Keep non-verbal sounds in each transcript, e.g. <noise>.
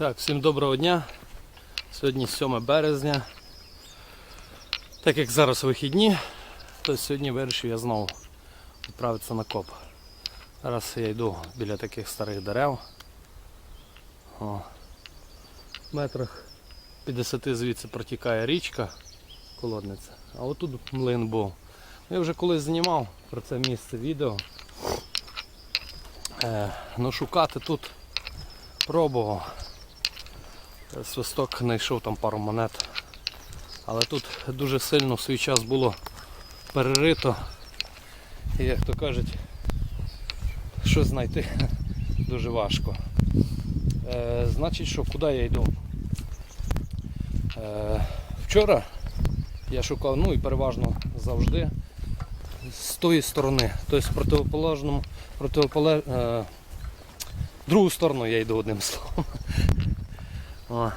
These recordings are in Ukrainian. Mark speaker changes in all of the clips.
Speaker 1: Так, всім доброго дня. Сьогодні 7 березня. Так як зараз вихідні, то сьогодні вирішив я знову відправитися на коп. Зараз я йду біля таких старих дерев. О. В метрах 50 звідси протікає річка, колодниця. А отут млин був. Я вже колись знімав про це місце відео. Е, ну шукати тут пробував. Свисток знайшов там пару монет. Але тут дуже сильно в свій час було перерито. І як то кажуть, щось знайти дуже важко. Е, значить, що куди я йду? Е, вчора я шукав, ну і переважно завжди, з тої сторони, тобто противоположному, противополе, е, другу сторону я йду одним словом. О.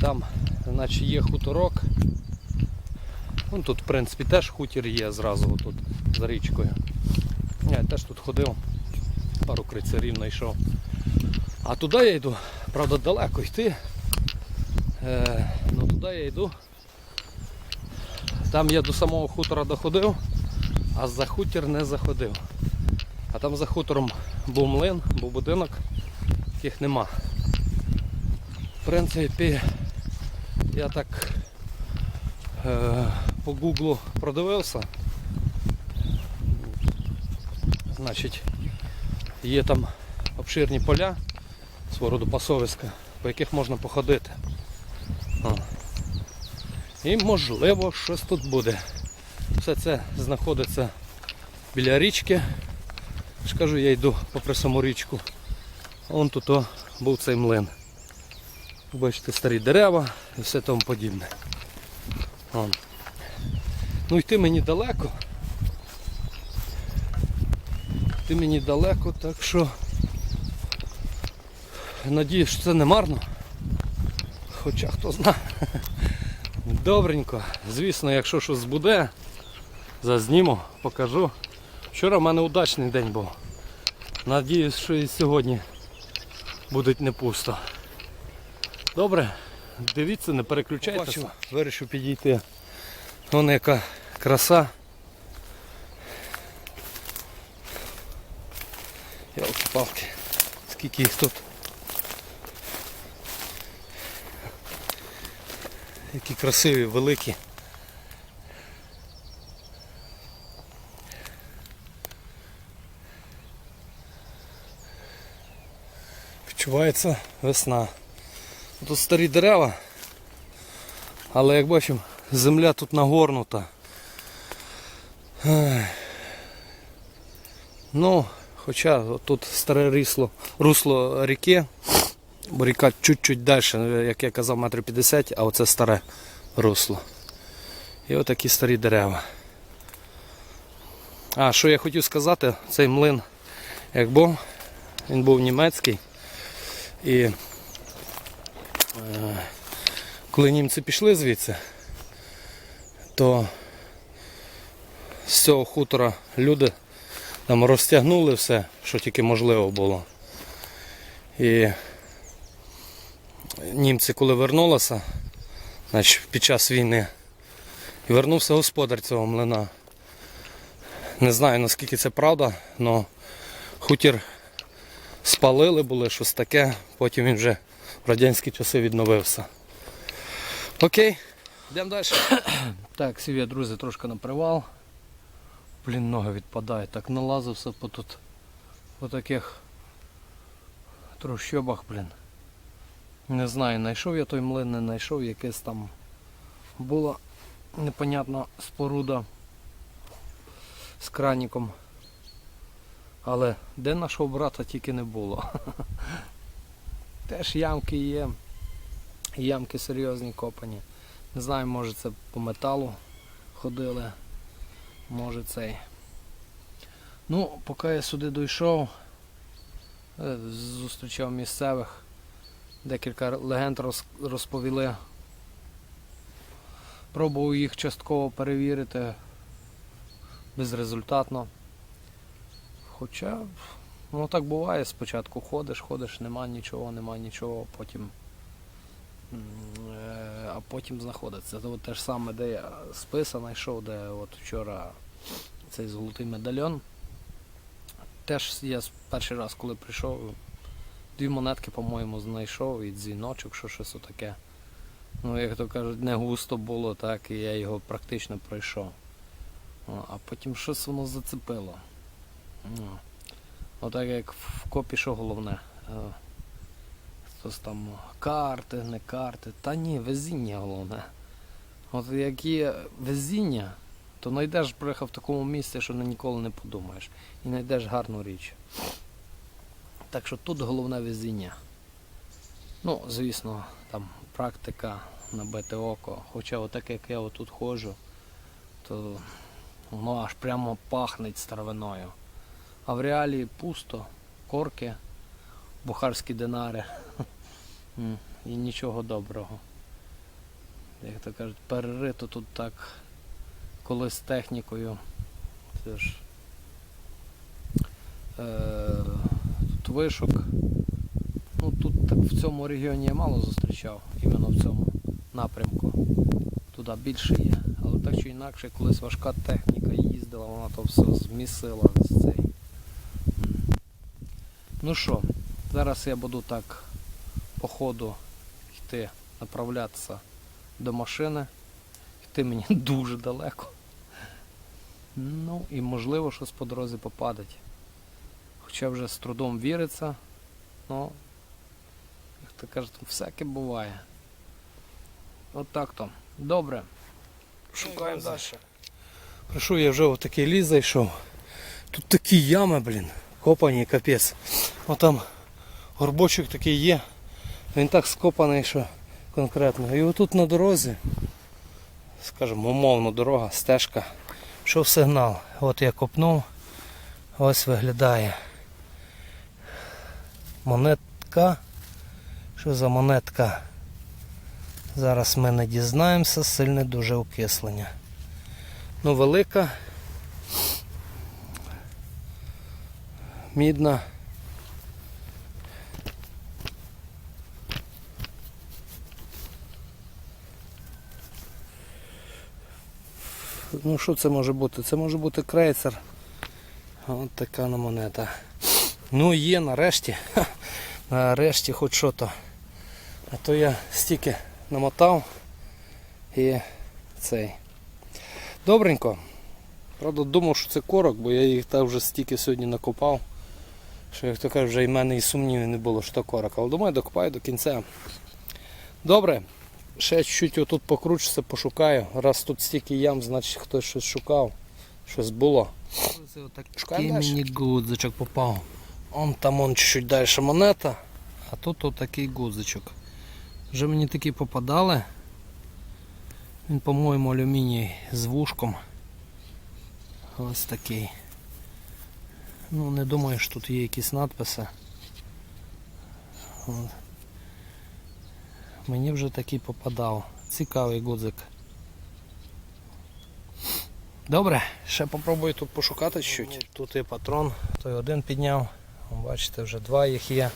Speaker 1: Там значить, є хуторок. Вон тут в принципі теж хутір є зразу тут за річкою. Я теж тут ходив, пару крицарів знайшов. А туди я йду, правда далеко йти. Е, ну туди я йду. Там я до самого хутора доходив, а за хутір не заходив. А там за хутором був млин, був будинок, яких нема. В принципі, я так е, по гуглу продивився. Значить, є там обширні поля свого роду пасовиська, по яких можна походити. О. І можливо щось тут буде. Все це знаходиться біля річки. ж кажу, я йду попри саму річку. Вон тут був цей млин. Бачите, старі дерева і все тому подібне. Вон. Ну йти мені далеко. Йти мені далеко, так що надіюсь, що це не марно. Хоча хто знає. <laughs> Добренько. Звісно, якщо щось буде, зазніму, покажу. Вчора в мене удачний день був. Надіюсь, що і сьогодні буде не пусто. Добре, дивіться, не переключайтеся. Вирішив підійти. Вон яка краса. Ялки-палки. Скільки їх тут. Які красиві, великі. Відчувається весна. Тут старі дерева, але як бачимо, земля тут нагорнута. Ну, хоча тут старе рісло, русло ріки, бо ріка чуть-чуть далі, як я казав, метр 50, а оце старе русло. І отакі старі дерева. А, що я хотів сказати, цей млин, як був, він був німецький. І коли німці пішли звідси, то з цього хутора люди там розтягнули все, що тільки можливо було. І німці, коли вернулися, значить під час війни, і вернувся господар цього млина. Не знаю наскільки це правда, але хутір спалили були щось таке, потім він вже в радянські часи відновився. Окей, йдемо далі. <coughs> Так, сів я, друзі, трошки на привал. Блін, ноги відпадають. Так налазився по тут по таких трущобах, блін. Не знаю, знайшов я той млин, не знайшов, якесь там була непонятна споруда з краніком. Але де нашого брата тільки не було. <laughs> Теж ямки є. Ямки серйозні копані. Не знаю, може це по металу ходили. Може цей. Ну, поки я сюди дійшов, е, зустрічав місцевих, декілька легенд розповіли. Пробував їх частково перевірити безрезультатно. Хоча Ну так буває, спочатку ходиш, ходиш, нема нічого, нема нічого, потім. е, А потім знаходиться. Це от те ж саме, де я списа знайшов, де от вчора цей золотий медальйон. Теж я перший раз, коли прийшов, дві монетки, по-моєму, знайшов і дзвіночок, що щось таке. Ну, як то кажуть, не густо було, так, і я його практично пройшов. А потім щось воно зацепило. Отак як в копі, що головне. Е, Хтось там карти, не карти. Та ні, везіння головне. От як є везіння, то знайдеш бреха в такому місці, що ніколи не подумаєш. І знайдеш гарну річ. Так що тут головне везіння. Ну, звісно, там практика, набити око. Хоча отак як я отут ходжу, то воно аж прямо пахнеть старовиною. А в реалії пусто, корки, бухарські динари. І нічого доброго. Як то кажуть, перерито тут так колись технікою. Це ж е, тут вишок. Ну тут так в цьому регіоні я мало зустрічав, іменно в цьому напрямку. Туди більше є. Але так чи інакше, колись важка техніка їздила, вона то все змісила. Ну що, зараз я буду так по ходу йти, направлятися до машини. Йти мені <laughs> дуже далеко. Ну і можливо щось по дорозі попадать. Хоча вже з трудом віриться, ну, як то кажуть, всяке буває. От так то. Добре. Шукаємо далі. Прийшов я вже в такий ліс зайшов. Тут такі ями, блін, копані, капець. Отам горбочок такий є. Він так скопаний, що конкретно. І отут на дорозі, скажімо, умовно дорога, стежка, що сигнал. От я копнув, ось виглядає. Монетка. Що за монетка? Зараз ми не дізнаємося, сильне дуже окислення. Ну, велика. Мідна. Ну що це може бути? Це може бути крейцер. От така на монета. Ну є нарешті. Нарешті хоч що то. А то я стільки намотав і цей. Добренько. Правда думав, що це корок, бо я їх так вже стільки сьогодні накопав. Що як то кажуть, вже і в мене і сумнівів не було, що то корок. Але думаю, докопаю до кінця. Добре. Ще чуть отут покручуся, пошукаю. Раз тут стільки ям, значить хтось щось шукав. Щось було. Це отакий гудзичок попав. Он там он чуть-чуть далі монета, а тут отакий гудзичок. Вже мені такі попадали. Він, по-моєму, алюміній з вушком. Ось такий. Ну, не думаю, що тут є якісь надписи. От. Мені вже такий попадав. Цікавий гудзик. Добре, ще попробую тут пошукати чуть. Тут є патрон, той один підняв. Бачите, вже два їх є.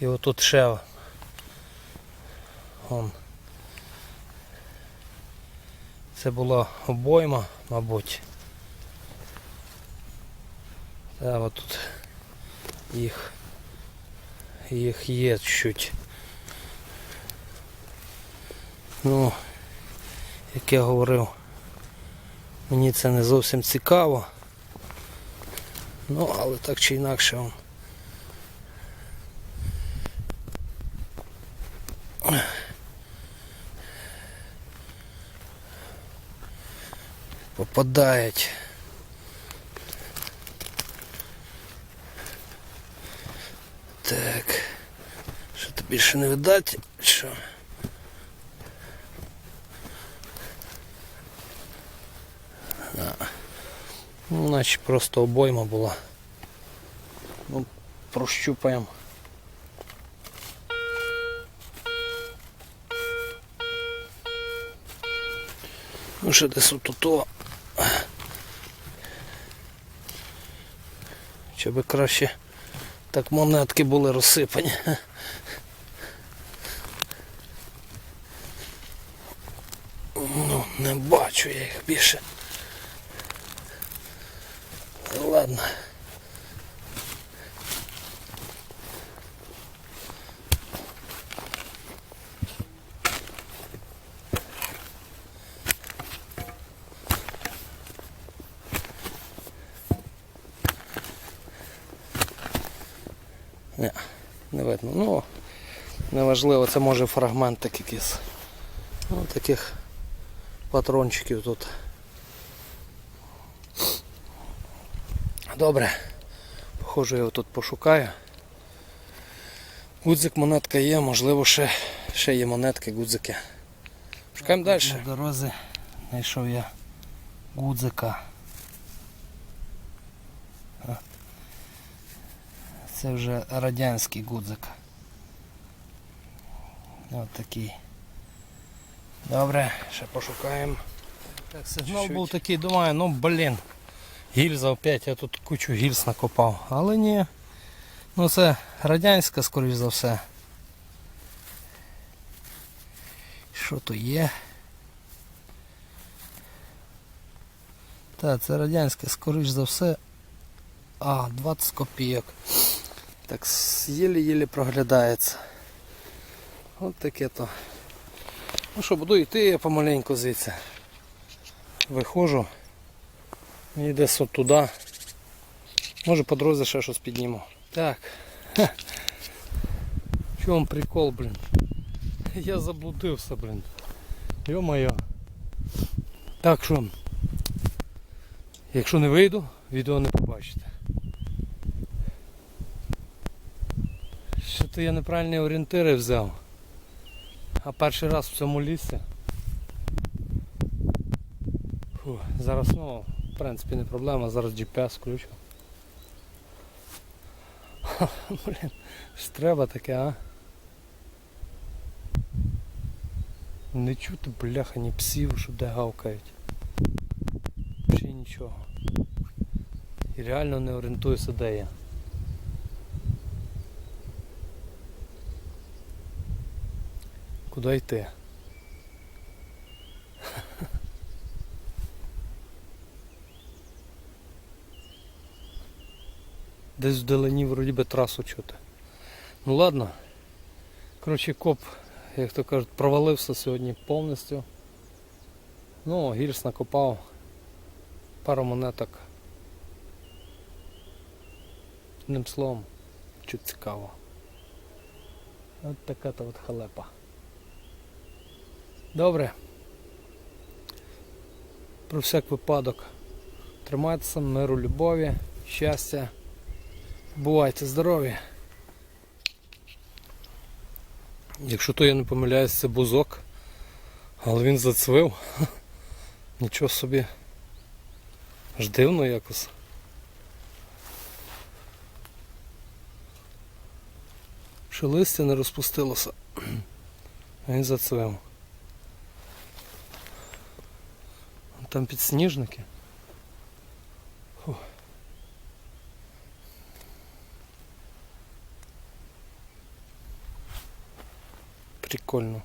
Speaker 1: І отут ще. Вон. Це була обойма, мабуть. Та отут їх, їх є чуть. Ну, як я говорив, мені це не зовсім цікаво. Ну, але так чи інакше. он. Попадають. Так. Що то більше не видать? Що? Ну, наче просто обойма була. Ну, прощупаємо. Ну, ще десь отут. Чи би краще Так монетки були розсипані. Ну, не бачу я їх більше. Ладно. Не, не видно. Ну, неважливо, це може фрагментик якийсь. Ну, таких патрончиків тут. Добре. Похоже, я його тут пошукаю. Гудзик монетка є, можливо, ще, ще є монетки, гудзики. Шукаємо далі. На дорозі знайшов я гудзика. Це вже радянський гудзик. Ось такий. Добре, ще пошукаємо. Так, сигнал був такий, думаю, ну блін. Гільза опять, я тут кучу гільз накопав. Але ні. Ну це радянська, скоріш за все. Що то є? Так, це радянське, скоріш за все. А, 20 копійок. Так єлі-єлі проглядається. От таке то. Ну що, буду йти я помаленьку звідси. Виходжу. І десь от туди. Може по дорозі ще щось підніму. Так. Ха. Чому прикол, блін? Я заблудився, блін. Йо-моє. Так що, якщо не вийду, відео не побачите. Що то я неправильні орієнтири взяв. А перший раз в цьому лісі. Фу, зараз, ну, в принципі, не проблема, зараз GPS включу. <laughs> Блін, ж треба таке, а? Не чути, бляха, ні псів, що де гавкають. Ще нічого. І реально не орієнтуюся, де я. Куди йти? Десь вдалині вроді би трасу чути. Ну ладно. Коротше, коп, як то кажуть, провалився сьогодні повністю. Ну, гірс накопав. Пару монеток. Одним словом, чуть цікаво. От така то от халепа. Добре. Про всяк випадок. Тримайтеся, миру, любові, щастя. Бувайте здорові. Якщо то я не помиляюсь, це бузок, але він зацвив. <laughs> Нічого собі. Аж дивно якось. Що листя не розпустилося. А <clears throat> Він зацвив. Там підсніжники. Фух. Прикольно.